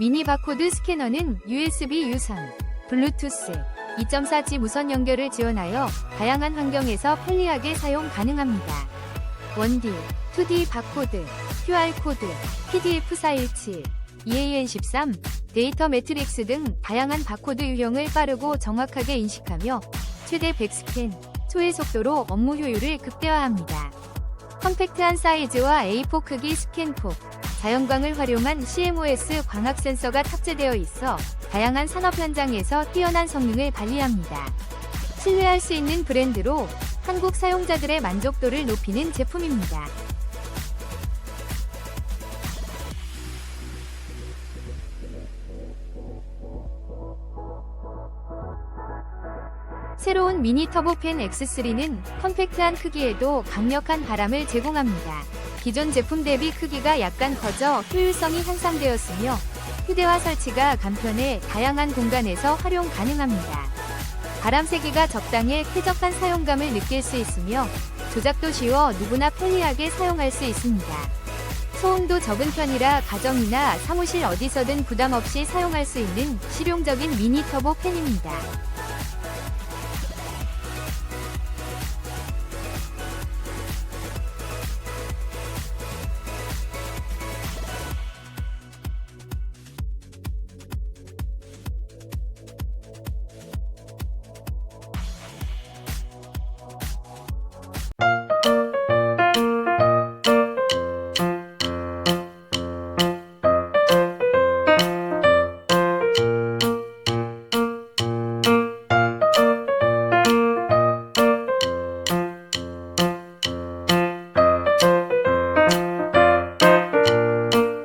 미니 바코드 스캐너는 USB 유선, 블루투스, 2.4G 무선 연결을 지원하여 다양한 환경에서 편리하게 사용 가능합니다. 1D, 2D 바코드, QR코드, PDF 417, EAN13, 데이터 매트릭스 등 다양한 바코드 유형을 빠르고 정확하게 인식하며 최대 100스캔, 초의 속도로 업무 효율을 극대화합니다. 컴팩트한 사이즈와 A4 크기 스캔폭, 자연광을 활용한 CMOS 광학 센서가 탑재되어 있어 다양한 산업 현장에서 뛰어난 성능을 발휘합니다. 신뢰할 수 있는 브랜드로 한국 사용자들의 만족도를 높이는 제품입니다. 새로운 미니 터보팬 X3는 컴팩트한 크기에도 강력한 바람을 제공합니다. 기존 제품 대비 크기가 약간 커져 효율성이 향상되었으며 휴대화 설치가 간편해 다양한 공간에서 활용 가능합니다. 바람 세기가 적당해 쾌적한 사용감을 느낄 수 있으며 조작도 쉬워 누구나 편리하게 사용할 수 있습니다. 소음도 적은 편이라 가정이나 사무실 어디서든 부담 없이 사용할 수 있는 실용적인 미니 터보 팬입니다.